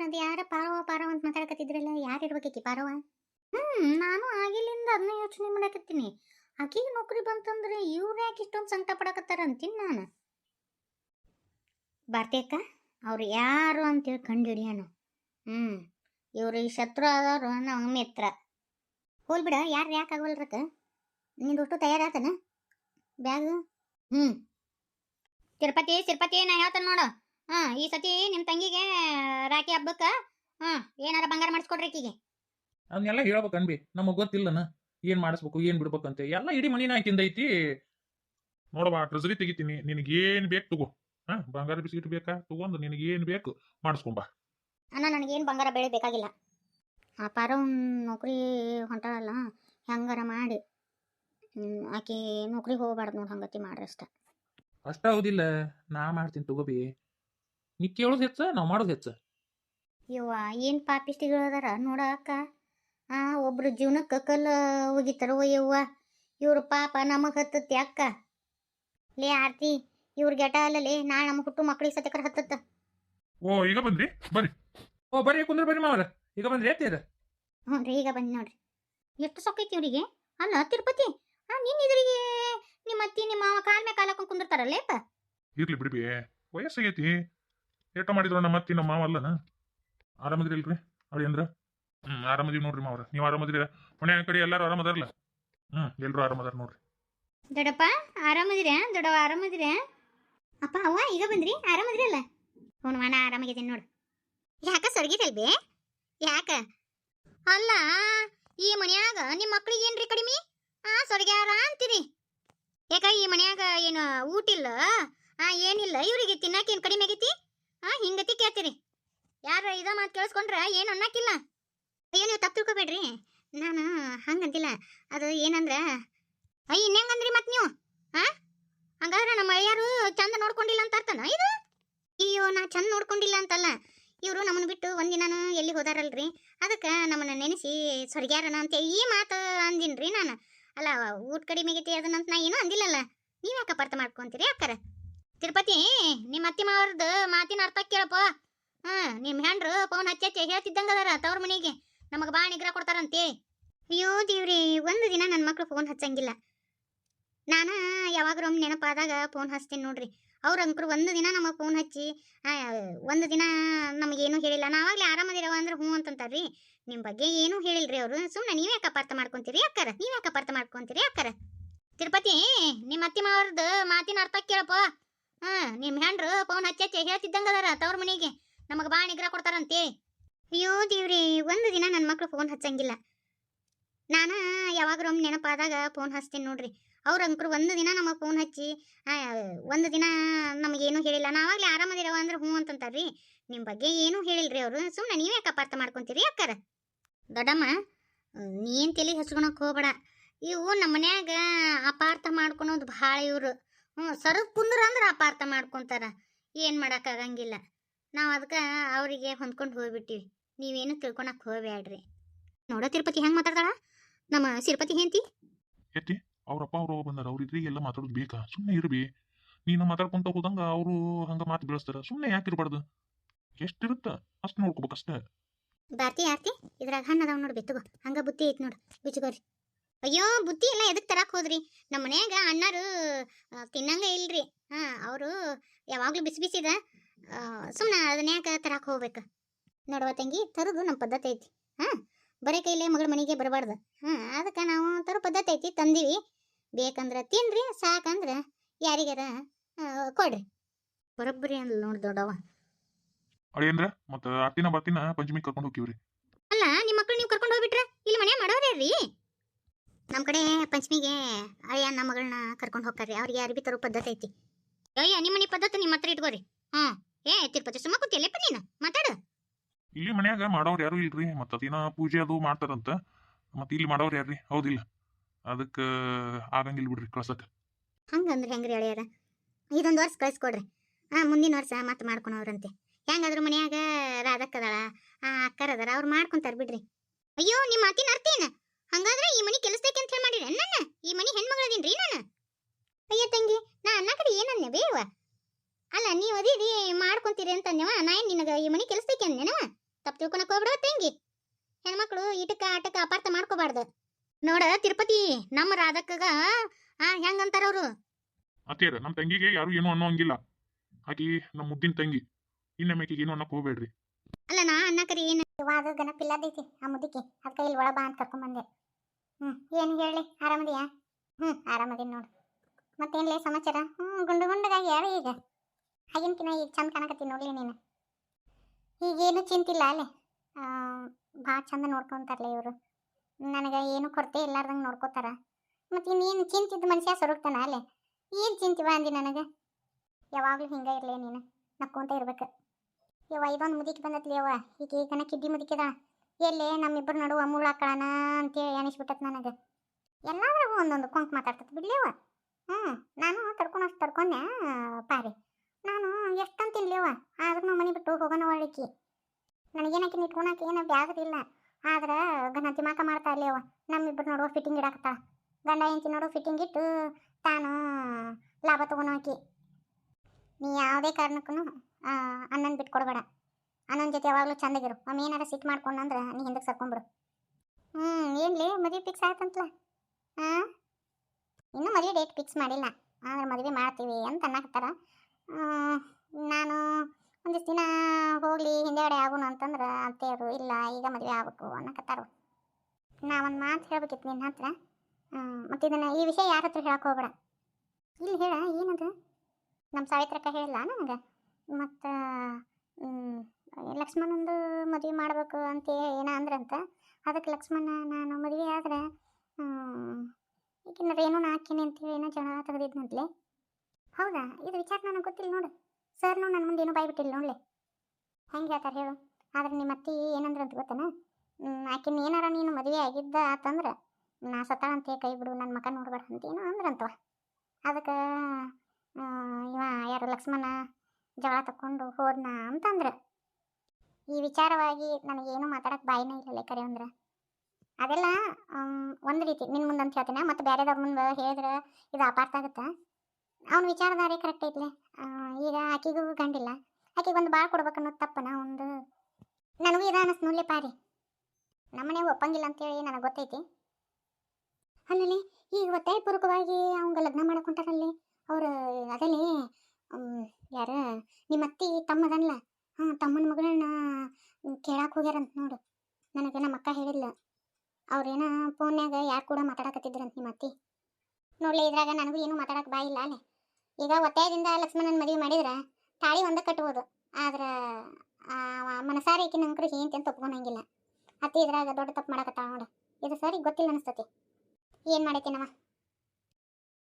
ಅದು ಯಾರ ಪಾರವ ಪಾರವ ಅಂತ ಮಾತಾಡಕತ್ತಿದ್ರಲ್ಲ, ಯಾರು ಇರ್ಬೇಕಿ ಪಾರವ ಹ್ಮ್, ನಾನು ಆಗಿಲ್ಲಿಂದ ಅದನ್ನ ಯೋಚನೆ ಮಾಡಕತ್ತೀನಿ. ಆಕಿಗೆ ನೌಕರಿ ಬಂತಂದ್ರೆ ಇವ್ರು ಯಾಕೆ ಇಷ್ಟೊಂದು ಸಂಕಟ ಪಡಕತ್ತಾರ ಅಂತೀನಿ ನಾನು. ಭಾರತೀಯಕ್ಕ ಅವ್ರು ಯಾರು ಅಂತೇಳಿ ಕಂಡುಹಿಡಿಯೋಣ. ಹ್ಮ್, ಇವ್ರು ಈ ಶತ್ರು ಆದವ್ರು ನಮ್ಮ ಮಿತ್ರ. ಹೋಲ್ ಬಿಡ, ಯಾರು ಯಾಕೆ ಆಗೋಲ್ರಕ್ಕ ನಿಂದು ಒಟ್ಟು ತಯಾರಾತನ? ಬ್ಯಾಗ್? ಹ್ಮ್. ತಿರುಪತಿ ತಿರುಪತಿ, ನಾ ಹೇಳ್ತಾನೆ ನೋಡು. ಹಾ ಈ ಸತಿ ನಿಮ್ಮ ತಂಗಿಗೆ ರಾಖಿ ಹಬ್ಬಕ್ಕ ಹಾ ಏನಾರ ಬಂಗಾರ ಮಾಡಿಸ್ಕೊಡ್ರಿ ಆಕಿಗೆ. ಅದನ್ನೆಲ್ಲ ಹೇಳ್ಬೇಕು ಅನ್ಬಿ ನಮಗ್ ಗೊತ್ತಿಲ್ಲನ ಏನ್ ಮಾಡಿಸ್ಬೇಕು ಏನ್ ಅಂತ. ಎಲ್ಲ ಇಡೀ ಮನಿನ ಆಕಿಂದ ಐತಿ. ನೋಡವಾ ಟ್ರೆಸರಿ ತೆಗಿತೀನಿ ನಿನಗೆ ಏನ್ ಬೇಕು ತಗೋ. ಹಾ ಬಂಗಾರ ಬಿಸ್ಕಿಟ್ ಬೇಕಾ? ತಗೊಂಡು ನಿನಗೆ ಏನ್ ಬೇಕು ಮಾಡಿಸ್ಕೊಂಬಾ ಅಣ್ಣ ನನಗೇನು ಬಂಗಾರ ಬೆಳೆ ಬೇಕಾಗಿಲ್ಲ. ಆ ಪಾರವ್ ನೌಕರಿ ಹೊಂಟಾಳಲ್ಲ ಹೆಂಗಾರ ಮಾಡಿ. ಹ್ಮ್, ಆಕಿ ನೌಕರಿಗೆ ಹೋಗ್ಬಾರ್ದು ನೋಡಿ ಹಂಗತಿ ಮಾಡ್ರಿ ಅಷ್ಟ. ಅಷ್ಟ ಹೌದಿಲ್ಲ ನಾ ಮಾಡ್ತೀನಿ ತಗೋಬಿ ನೀ ಕೇಳೋದು ಹೆಚ್ಚ ನಾವ್ ಮಾಡೋದು ಹೆಚ್ಚ ಯವ್ವ ಏನ್ ಪಾಪಿಸ್ಟಿಗಳು ಅದಾರ ನೋಡ ಅಕ್ಕ ಆ ಒಬ್ರು ಜೀವನಕ್ಕೆ ಕಲ್ಲು ಓ ಯವ್ವ? ಇವ್ರ ಪಾಪ ನಮಗೆ ಹತ್ತತ್ತೆ ಅಕ್ಕ. ಲೇ ಆರ್ತಿ ಇವ್ರ ಗೆಟ ಅಲ್ಲಲೇ ನಾ ನಮ್ಮ ಹುಟ್ಟು ಮಕ್ಳಿಗೆ ಸತ್ಯಕರ ಹತ್ತತ್ತ. ಓ ಈಗ ಬಂದ್ರಿ? ಬರ್ರಿ. ಓ ಬರ್ರಿ ಕುಂದ್ರ ಬನ್ರಿ ಮಾವರ. ಈಗ ಬಂದ್ರಿ ಎತ್ತೀರ ಹ್ಞೂ ರೀ ಈಗ ಬನ್ನಿ ನೋಡ್ರಿ. ಎಷ್ಟು ಸೊಕ್ಕೈತಿ ಇವ್ರಿಗೆ? ಅಲ್ಲ ತಿರುಪತಿ? ಆ ನಿನ್ನ ಇದ್ರಿಗೆ ನಿಮ್ಮ ಅತ್ತಿ ನಿಮ್ಮ ಮಾವ ಕಾಲ್ ಮೇಲೆ ಕಾಲ್ ಹಾಕೊಂಡು ಕುಂದಿರ್ತಾರಲ್ಲೇಪ ಇರ್ಲಿ ಬಿಡ್ಬಿ ವಯಸ್ಸಾಗೈತಿ. ಏಟ ಮಾಡಿದ್ರು ನಮ್ಮ ಅತ್ತಿ ನಮ್ಮ ಮಾವ ಅಲ್ಲನ? ಆರಾಮದ್ರಿ ಇಲ್ರಿ ಅವ್ರಿ ಅಂದ್ರ ಹ್ಮ್, ಆರಾಮದೀವಿ ನೋಡ್ರಿ ಮಾವ್ರ. ನೀವು ಆರಾಮದಿರಿ? ಮನೆ ಕಡೆ ಎಲ್ಲಾರು ಆರಾಮದಾರಲ್ಲ? ಹ್ಮ್, ಎಲ್ರು ಆರಾಮದಾರ ನೋಡ್ರಿ. ದೊಡ್ಡಪ್ಪ, ಆರಾಮದಿರ? ದೊಡ್ಡವ ಆರಾಮದಿರ? ಅಪ್ಪ, ಅವ್ವ, ಈಗ ಬಂದ್ರಿ? ಅಲ್ಲ? ಹ್ಞೂ ಅಣ್ಣ, ಆರಾಮಾಗಿದ್ದೀನಿ ನೋಡು. ಯಾಕ ಸೊರ್ಗಿದಲ್ಬೇ? ಯಾಕ? ಅಲ್ಲ, ಈ ಮನ್ಯಾಗ ನಿಮ್ಮ ಮಕ್ಳಿಗೆ ಏನ್ರಿ ಕಡಿಮೆ? ಆ, ಸೊರ್ಗ್ಯಾರ ಅಂತೀರಿ. ಯಾಕ ಈ ಮನ್ಯಾಗ ಏನು ಊಟ ಇಲ್ಲ ಆ, ಏನಿಲ್ಲ? ಇವರಿಗೆ ತಿನ್ನಕ್ಕೆ ಏನು ಕಡಿಮೆ ಆಗೈತಿ? ಆ, ಹಿಂಗತಿ ಕೇಳ್ತೀರಿ. ಯಾರ ಇದ ಮಾತು ಕೇಳಿಸ್ಕೊಂಡ್ರೆ ಏನು ಅನ್ನಕ್ಕಿಲ್ಲ. ಅಯ್ಯೋ, ನೀವು ತಪ್ಪು ತಿಳ್ಕೊಬೇಡ್ರಿ. ನಾನು, ಹಂಗಂತಿಲ್ಲ. ಅದು ಏನಂದ್ರೆ ಅಯ್ಯ ಇನ್ನೆಂಗಂದ್ರಿ ಮತ್ತೆ ನೀವು? ಹಾ ಹಂಗಾದ್ರೆ ನಮ್ಮ ಅಳಿಯಾರು ಚಂದ ನೋಡ್ಕೊಂಡಿಲ್ಲ ಅಂತ ಅರ್ಥನ ಇದು? ಅಯ್ಯೋ, ನಾ ಚಂದ ನೋಡ್ಕೊಂಡಿಲ್ಲ ಅಂತಲ್ಲ. ಇವರು ನಮ್ಮನ್ನು ಬಿಟ್ಟು ಒಂದಿನಾನು ಎಲ್ಲಿ ಹೋದಾರಲ್ರಿ? ಅದಕ್ಕೆ ನಮ್ಮನ್ನ ನೆನೆಸಿ ಸ್ವರ್ಗ್ಯಾರನ ಅಂತ ಈ ಮಾತು ಅಂದಿನ್ರಿ ನಾನು. ಅಲ್ಲ, ಊಟ ಕಡಿಮೆಗೆ ಅದನ್ನಂತ ನಾ ಏನೂ ಅಂದಿಲ್ಲಲ್ಲ. ನೀವು ಯಾಕೆ ಅರ್ಥ ಮಾಡ್ಕೊಂತೀರಿ ಅಕ್ಕಾರ ತಿರುಪತಿ ನಿಮ್ಮ ಅತ್ತಿ ಮಾವ್ರದ್ದು ಮಾತಿನ ಅರ್ಥ ಕೇಳಪ್ಪ. ಹಾ ನಿಮ್ಮ ಹೆಂಡ್ರು ಪೌನ್ ಹಚ್ಚಿ ಹಚ್ಚಿ ಹೇಳ್ತಿದ್ದಂಗ ಅದಾರ ತವ್ರ ಮನೆಗೆ. ನಮಗೆ ಬಾ ನಿಗ್ರಹ ಕೊಡ್ತಾರಂತೆ. ಅಯ್ಯೋ ದೇವ್ರಿ, ಒಂದು ದಿನ ನನ್ನ ಮಕ್ಳು ಫೋನ್ ಹಚ್ಚಂಗಿಲ್ಲ. ನಾನು ಯಾವಾಗ ಒಮ್ಮೆ ನೆನಪಾದಾಗ ಫೋನ್ ಹಚ್ತೀನಿ ನೋಡ್ರಿ. ಅವ್ರ ಅಂಕರು ಒಂದು ದಿನ ನಮಗೆ ಫೋನ್ ಹಚ್ಚಿ ಒಂದು ದಿನ ನಮಗೇನು ಹೇಳಿಲ್ಲ. ನಾವಾಗ್ಲೇ ಆರಾಮದಿರವ ಅಂದ್ರೆ ಹ್ಞೂ ಅಂತಂತಾರ್ರಿ. ನಿಮ್ಮ ಬಗ್ಗೆ ಏನೂ ಹೇಳಿಲ್ರಿ ಅವರು. ಸುಮ್ಮನೆ ನೀವು ಯಾಕೆ ಅಪಾರ್ಥ ಮಾಡ್ಕೊಂತೀರಿ ಅಕ್ಕಾರ? ನೀವು ಯಾಕೆ ಅಪಾರ್ಥ ಮಾಡ್ಕೊಂತೀರಿ ಅಕ್ಕಾರ? ತಿರುಪತಿ ನಿಮ್ಮ ಅತ್ತಿ ಮಾವ್ರದ್ದು ಮಾತಿನ ಅರ್ಥ ಕೇಳಪ್ಪ. ಹಾ ನಿಮ್ಮ ಹೆಂಡ್ರು ಫೋನ್ ಹಚ್ಚಿ ಹಚ್ಚಿ ಹೇಳ್ತಿದ್ದಂಗ ಅದಾರ ತವ್ರ ಮನೆಗೆ. ನಮಗೆ ಬಾ ನಿಗ್ರ ಕೊಡ್ತಾರಂತೆ. ಅಯ್ಯೋ ದೇವ್ರಿ, ಒಂದು ದಿನ ನನ್ನ ಮಕ್ಳು ಫೋನ್ ಹಚ್ಚಂಗಿಲ್ಲ. ನಾನು ಯಾವಾಗ ಒಮ್ಮೆ ನೆನಪಾದಾಗ ಫೋನ್ ಹಚ್ತೀನಿ ನೋಡ್ರಿ. ಅವ್ರ ಅಂಕರು ಒಂದು ದಿನ ನಮಗೆ ಫೋನ್ ಹಚ್ಚಿ ಒಂದು ದಿನ ನಮಗೇನು ಹೇಳಿಲ್ಲ. ನಾವಾಗಲೇ ಆರಾಮದಿರವ ಅಂದ್ರೆ ಹ್ಞೂ ಅಂತಂತಾರ್ರಿ. ನಿಮ್ಮ ಬಗ್ಗೆ ಏನೂ ಹೇಳಿಲ್ರಿ ಅವರು. ಸುಮ್ಮನೆ ನೀವೇ ಯಾಕಪ್ಪ ಅರ್ಥ ಮಾಡ್ಕೊಂತೀರಿ ಅಕ್ಕಾರ? ದೊಡ್ಡಮ್ಮ, ನೀನು ತಲೆ ಹಚ್ಕೊಳಕ್ ಹೋಗ್ಬೇಡ. ಇವು ನಮ್ಮ ಮನ್ಯಾಗ ಅಪಾರ್ಥ ಮಾಡ್ಕೊಳೋದು ಭಾಳ ಇವರು. ಹ್ಞೂ ಸರದ್ ಕುಂದ್ರ ಅಂದ್ರೆ ಅಪಾರ್ಥ ಮಾಡ್ಕೊತಾರ. ಏನು ಮಾಡೋಕ್ಕಾಗಂಗಿಲ್ಲ ನಾವು ಅದಕ್ಕೆ ಅವರಿಗೆ ಹೊಂದ್ಕೊಂಡು ಹೋಗ್ಬಿಟ್ಟಿವಿ. ನೀವೇನು ತಿಳ್ಕೊಳಕ್ ಹೋಗ್ಬೇಡ್ರಿ ನೋಡ ತಿರುಪತಿ ಹೆಂಗೆ ಮಾತಾಡ್ತಾಳ? ನಮ್ಮ ಸಿರುಪತಿ ಹೆಂತಿ ಎತ್ತಿ ಅವ್ರಪ್ಪ ಅವ್ರು ಬಂದಾರ. ಅವ್ರಿದ್ರಿ ಇದ್ರಿಗೆಲ್ಲ ಮಾತಾಡೋದು ಬೇಕಾ. ಸುಮ್ಮನೆ ಇರ್ಬಿ. ನೀನು ಮಾತಾಡ್ಕೊಂತ ಹೋದಂಗ ಅವರು ಹಂಗ ಮಾತು ಬೆಳೆಸ್ತಾರ. ಸುಮ್ಮನೆ ಯಾಕೆ ಇರಬಾರ್ದು? ಎಷ್ಟಿರುತ್ತ? ಅಷ್ಟು ನೋಡ್ಕೋಬೇಕಷ್ಟೇ ಬಾರ್ತಿ ಆರ್ತಿ ಇದ್ರಾಗ ಹಣ್ಣು ಅದಾವ ನೋಡಿ ಬೆತ್ತಗೋ. ಹಂಗ ಬುತ್ತಿ ಐತಿ ನೋಡು. ಬಿಚ್ಚಗೋರಿ ಅಯ್ಯೋ ಬುತ್ತಿ ಎಲ್ಲ ಎದಕ್ಕೆ ತರಾಕ್ ಹೋದ್ರಿ? ನಮ್ಮ ಮನ್ಯಾಗ ಅಣ್ಣಾರು ತಿನ್ನಂಗ ಇಲ್ರಿ. ಹಾಂ ಅವರು ಯಾವಾಗಲೂ ಬಿಸಿ ಬಿಸಿದ. ಸುಮ್ಮನೆ ಅದನ್ನ ಯಾಕೆ ತರಾಕ್ ಹೋಗ್ಬೇಕು? ನೋಡುವ ತಂಗಿ ತರೋದು ನಮ್ಮ ಪದ್ಧತಿ ಐತಿ. ಹಾಂ ಬರೀ ಕೈಲೇ ಮಗಳ ಮನೆಗೆ ಬರಬಾರ್ದು. ಹಾಂ ಅದಕ್ಕೆ ನಾವು ತರೋ ಪದ್ಧತಿ ಐತಿ ತಂದೀವಿ. ಬೇಕಂದ್ರೆ ತಿನ್ರಿ ಸಾಕಂದ್ರೆ ಯಾರಿಗಾರ ಕೊಡ್ರಿ. ಬರೋಬ್ಬರಿ ಅಂದ್ಲು ನೋಡಿ ದೊಡ್ಡವ. ಅಳಿಯಂದ್ರ ಮತ್ತೆ ಆರ್ತಿನ ಬರ್ತಿನ ಪಂಚಮಿ ಕರ್ಕೊಂಡು ಹೋಗ್ತೀವ್ರಿ. ಅಲ್ಲ ನಿಮ್ಮ ಮಕ್ಕಳು ನೀವು ಕರ್ಕೊಂಡು ಹೋಗ್ಬಿಟ್ರೆ? ಇಲ್ಲಿ ಮನೆ ಮಾಡೋರ್ಯಾರ್ರಿ ನಮ್ಮ ಕಡೆ ಪಂಚಮಿಗೆ ಅಯ್ಯ ನಮ್ಮ ಮಗಳನ್ನ ಕರ್ಕೊಂಡು ಹೋಗ್ತಾರೆ ಅವ್ರಿಗೆ ಅರ್ಬಿ ತರೋ ಪದ್ಧತಿ ಐತಿ. ಅಯ್ಯ ನಿಮ್ಮ ಮನೆ ಪದ್ಧತಿ ನಿಮ್ಮ ಹತ್ರ ಇಟ್ಕೋರಿ. ಹ್ಞೂ ಏ ತಿರುಪತಿ ಸುಮ್ಮ ಕೂತಿಯಲ್ಲಪ್ಪ ನೀನು? ಮಾತಾಡು. ಇಲ್ಲಿ ಮನ್ಯಾಗ ಮಾಡೋರು ಯಾರು ಇಲ್ರಿ. ಮತ್ತೆ ದಿನ ಪೂಜೆ ಅದು ಮಾಡ್ತಾರಂತ. ಮತ್ತೆ ಇಲ್ಲಿ ಮಾಡೋರು ಯಾರ್ರಿ? ಹೌದಿಲ್ಲ. ಅದಕ್ಕೆ ಆಗಂಗಿಲ್ಲ ಬಿಡ್ರಿ ಕಳ್ಸಕ್ಕೆ ಹಂಗಂದ್ರೆ ಹೆಂಗ್ರಿ ಅಳಿಯಾರ ಇದೊಂದು ವರ್ಷ ಕಳಿಸ್ಕೊಡ್ರಿ. ಹಾಂ ಮುಂದಿನ ವರ್ಷ ಮತ್ತೆ ಮಾಡ್ಕೊಳೋರಂತೆ ಹೆಂಗಾದ್ರು ಮನ್ಯಾಗ ರಾಧಕ್ಕದಾಳ ಆ ಅಕ್ಕರ ಅದಾರ ಅವ್ರು ಮಾಡ್ಕೊಂತಾರ ಬಿಡ್ರಿ. ಅಯ್ಯೋ ನಿಮ್ಮ ಮಾತಿನ ಅರ್ಥ ಏನ ಹಂಗಾದ್ರೆ ಈ ಮನಿ ಕೆಲಸದಕ್ಕೆ ಅಂತ ಹೇಳಿ ಮಾಡಿರಿ ನನ್ನ? ಈ ಮನಿ ಹೆಣ್ಮಗಳದೀನ್ರಿ ನಾನು? ಅಯ್ಯ ತಂಗಿ ನಾ ಅನ್ನ ಕಡೆ ಏನನ್ನೆ ಬೇವ ಅಲ್ಲ ನೀವು ಅದೀರಿ ಮಾಡ್ಕೊಂತೀರಿ ಅಂತನ್ಯವ ನಾ ಏನು ನಿನಗೆ ಈ ಮನಿ ಕೆಲಸದಕ್ಕೆ ಅಂದೇನವ ತಪ್ಪು ತಿಳ್ಕೊಳಕ್ ಹೋಗ್ಬಿಡುವ ತಂಗಿ. ಹೆಣ್ಮಕ್ಳು ಇಟಕ ಆಟಕ ಅಪಾರ್ಥ ಮಾಡ್ಕೋಬಾರ್ದು. ನೋಡ ತಿರುಪತಿ ನಮ್ಮ ರಾಧಕ್ಕಗ ಆ ಹೆಂಗಂತಾರ ಅವರು? ಅತ್ತೆಯರ ನಮ್ಮ ತಂಗಿಗೆ ಯಾರು ಏನು ಅನ್ನೋಂಗಿಲ್ಲ. ಆಕಿ ನಮ್ಮ ಮುದ್ದಿನ ತಂಗಿ ಇನ್ನ ಆಕಿಗೆ ಏನು ಅನ್ನೋಕೆ ಹೋಗ್ಬೇಡ್ರಿ. ಅಲ್ಲ ನಾ ಅನ್ನಕರಿ ಏನು ಇವಾಗ ಗಣಪಿಲ್ಲದೈತಿ ಆ ಮುದಿಕೆ. ಅದಕ್ಕೆ ಇಲ್ಲಿ ಒಳ ಬಾ ಅಂತ ಕರ್ಕೊಂಬಂದೆ ಹ್ಞೂ ಏನು ಹೇಳಿ? ಆರಾಮದಿಯಾ? ಹ್ಞೂ ಆರಾಮದೀನಿ ನೋಡು. ಮತ್ತೇನ್ಲೇ ಸಮಾಚಾರ? ಹ್ಞೂ ಗುಂಡು ಗುಂಡಗಾಗಿ ಯಾರು ಈಗ? ಆಗಿನಕಿನ ಈಗ ಚಂದ ಕಾಣಕತ್ತೀನಿ ನೋಡ್ಲಿ ನೀನು. ಈಗೇನು ಚಿಂತಿಲ್ಲ ಅಲ್ಲೇ. ಭಾಳ ಚಂದ ನೋಡ್ಕೊಂತಾರಲ್ಲ ಇವರು. ನನಗೆ ಏನು ಕೊರತೆ ಇಲ್ಲಾರ್ದಂಗೆ ನೋಡ್ಕೋತಾರ. ಮತ್ತು ಇನ್ನೇನು ಚಿಂತಿದ್ದ ಮನುಷ್ಯ ಸೊರಗ್ತಾನ ಅಲ್ಲೇ. ಏನು ಚಿಂತಿವ ಅಂದಿ ನನಗೆ? ಯಾವಾಗಲೂ ಹಿಂಗೆ ಇರಲಿ ನೀನು. ನಕ್ಕೊಂತ ಇರ್ಬೇಕು. ಯವ್ವ, ಇದೊಂದು ಮುದುಕಿ ಬಂದತ್ಲಿ ಯವ್ವ. ಈಗ ಈಗನ ಕಿಡ್ಡಿ ಮುದುಕಿದ. ಎಲ್ಲಿ ನಮ್ಮಿಬ್ಬರು ನಡುವ ಮುಳ್ಳಾಕಳನ ಅಂತೇಳಿ ಅನಿಸ್ಬಿಟ್ಟತ್ ನನಗೆ. ಎಲ್ಲಾದ್ರಾಗೂ ಒಂದೊಂದು ಕೊಂಕ್ ಬಿಡ್ಲಿ ಅವ್ವ ಹ್ಞೂ ನಾನು ತಡ್ಕೊಂಡು ಅಷ್ಟು ತಡ್ಕೊಂಡೆ ಪಾರಿ. ನಾನು ಎಷ್ಟಂತ ತಿನ್ಲಿವ ಆದ್ರೂ ಮನೆ ಬಿಟ್ಟು ಹೋಗೋಣ ಒಳಕಿ ನನಗೇನಕ್ಕೆ ನಿಟ್ಕೊಳಕ್ಕೆ ಏನು ಬ್ಯಾಗದಿಲ್ಲ ಆದ್ರೆ ಗನ ದಿಮಾಕ ಮಾಡ್ತಾ ಇರ್ಲಿ ಅವ್ವ ನಮ್ಮಿಬ್ಬರು ನೋಡುವ ಫಿಟ್ಟಿಂಗ್ ಇಡಾಕತ್ತಾಳ. ಗಂಡ ಹೆಂಚಿ ನೋಡು ಫಿಟ್ಟಿಂಗ್ ಇಟ್ಟು ತಾನು ಲಾಭ ತಗೊಳೋಕಿ ನೀ ಯಾವುದೇ ಕಾರಣಕ್ಕೂ ಅಣ್ಣನ ಕೊಡಬೇಡ. ಅಣ್ಣನ ಜೊತೆ ಯಾವಾಗಲೂ ಚಂದಾಗಿರು. ಒಮ್ಮೆ ಏನಾರ ಸಿಟ್ಟು ಮಾಡ್ಕೊಂಡಂದ್ರೆ ನೀ ಹಿಂದಕ್ಕೆ ಸರ್ಕೊಂಬಿಡು. ಹ್ಞೂ ಏನ್ಲಿ ಮದುವೆ ಫಿಕ್ಸ್ ಆಯ್ತಂತಲ. ಹಾಂ ಇನ್ನೂ ಮದುವೆ ಡೇಟ್ ಫಿಕ್ಸ್ ಮಾಡಿಲ್ಲ. ಆದ್ರೆ ಮದುವೆ ಮಾಡ್ತೀವಿ ಅಂತ ಅನ್ನಕತ್ತಾರ. ನಾನು ಒಂದಿಷ್ಟು ದಿನ ಹೋಗಲಿ, ಹಿಂದೆಗಡೆ ಆಗೋಣ ಅಂತಂದ್ರೆ ಅತ್ತೆಯವರು ಇಲ್ಲ, ಈಗ ಮದುವೆ ಆಗ್ಬೇಕು ಅನ್ನಕತ್ತಾರ. ನಾ ಒಂದು ಮಾತು ಹೇಳ್ಬೇಕಿತ್ತು ನಿನ್ನ ಹತ್ರ. ಮತ್ತು ಇದನ್ನು ಈ ವಿಷಯ ಯಾರ ಹತ್ರ ಹೇಳಕ್ಕೆ ಹೋಗ್ಬೇಡ. ಇಲ್ಲಿ ಹೇಳ, ಏನದು? ನಮ್ಮ ಸಾವಿತ್ರಕ್ಕ ಹೇಳಿಲ್ಲ ನನಗೆ? ಮತ್ತು ಲಕ್ಷ್ಮಣಂದು ಮದುವೆ ಮಾಡಬೇಕು ಅಂತ ಏನ ಅಂದ್ರಂತ. ಅದಕ್ಕೆ ಲಕ್ಷ್ಮಣ ನಾನು ಮದುವೆ ಆದ್ರೆ ಈಗಿನ ರೇಣುನ ಹಾಕಿನಿ ಅಂತೇಳಿ ಏನೋ ಜನ ತೆಗೆದಿದ್ನಂತಲೇ. ಹೌದಾ? ಇದು ವಿಚಾರ ನನಗೆ ಗೊತ್ತಿಲ್ಲ ನೋಡು. ಸರ್ನು ನನ್ನ ಮುಂದೆ ಏನೂ ಬಾಯ್ಬಿಟ್ಟಿಲ್ಲ ನೋಡ್ಲೆ. ಹೆಂಗೆ ಹೇಳ್ತಾರೆ ಹೇಳು. ಆದ್ರೆ ನಿಮ್ಮ ಅತ್ತಿ ಏನಂದ್ರಂತ ಗೊತ್ತೇನ? ಆಕಿನ ಏನಾರ ನೀನು ಮದುವೆ ಆಗಿದ್ದ ಆತಂದ್ರೆ, ನಾ ಅಂತ ಕೈ ಬಿಡು ನನ್ನ ಮಕ ನೋಡ್ಬೇಡ ಅಂತ ಏನೋ ಅಂದ್ರಂತವ ಅದಕ್ಕೆ ಇವ ಯಾರು ಲಕ್ಷ್ಮಣ ಜಗಳ ತಕ್ಕೊಂಡು ಹೋದ್ನ ಅಂತಂದ್ರೆ. ಈ ವಿಚಾರವಾಗಿ ನನಗೇನು ಮಾತಾಡಕ್ಕೆ ಬಾಯಿನೇ ಇಲ್ಲ ಕರೆ ಅಂದ್ರೆ. ಅದೆಲ್ಲ ಒಂದು ರೀತಿ ನಿನ್ನ ಮುಂದೆ ಅಂತ ಹೇಳ್ತೀನಿ, ಮತ್ತು ಬೇರೆದವ್ರ ಮುಂದೆ ಹೇಳಿದ್ರೆ ಇದು ಅಪಾರ್ಥ ಆಗುತ್ತೆ? ಅವ್ನ ವಿಚಾರಧಾರೆ ಕರೆಕ್ಟ್ ಐತ್ಲೆ. ಈಗ ಆಕಿಗೂ ಗಂಡಿಲ್ಲ. ಆಕಿಗೆ ಒಂದು ಭಾಳ ಕೊಡ್ಬೇಕು ಅನ್ನೋದು ತಪ್ಪನ ಒಂದು. ನನಗೂ ಇದು ಅನ್ನಿಸ್ ನೋಡ್ಲಿ ಪಾರಿ. ನಮ್ಮನೆ ಒಪ್ಪಂಗಿಲ್ಲ ಅಂತೇಳಿ ನನಗೆ ಗೊತ್ತೈತಿ. ಅಲ್ಲಲ್ಲಿ ಈಗ ಒತ್ತಾಯಪೂರ್ವಕವಾಗಿ ಅವಂಗ ಲಗ್ನ ಮಾಡ್ಕೊಂತಾರಲ್ಲಿ ಅವ್ರು ಅದಲ್ಲಿ ಯಾರ? ನಿಮ್ಮ ಅತ್ತಿ ತಮ್ಮದನ್ಲ ಹಾಂ, ತಮ್ಮನ ಮಗಳನ್ನ ಕೇಳಕ್ಕೆ ಹೋಗ್ಯಾರಂತ ನೋಡು. ನನಗೆ ನಮ್ಮ ಅಕ್ಕ ಹೇಳಿಲ್ಲ ಅವ್ರೇನ ಫೋನ್ಯಾಗ ಯಾರು ಕೂಡ ಮಾತಾಡಕತ್ತಿದ್ರಂತ ನಿಮ್ಮ ಅತ್ತಿ. ನೋಡ್ಲಿ, ಇದ್ರಾಗ ನನಗೂ ಏನು ಮಾತಾಡಕ್ಕೆ ಬಾಯಿಲ್ಲ ಅಲ್ಲೇ. ಈಗ ಒತ್ತಾಯದಿಂದ ಲಕ್ಷ್ಮಣನ ಮದುವೆ ಮಾಡಿದ್ರೆ ತಾಳಿ ಒಂದ ಕಟ್ಬೋದು. ಆದ್ರೆ ಮನಸಾರಿ ಈಕಿನ ಅಂಕರು ಏನಂತ ಅಂತ ಒಪ್ಕೊಂಡಂಗಿಲ್ಲ. ಅತ್ತಿ ಇದ್ರಾಗ ದೊಡ್ಡ ತಪ್ಪು ಮಾಡಕತ್ತಾಳ ನೋಡು. ಇದು ಸರಿ ಗೊತ್ತಿಲ್ಲ ಅನಿಸ್ತತಿ. ಏನು ಮಾಡೈತಿ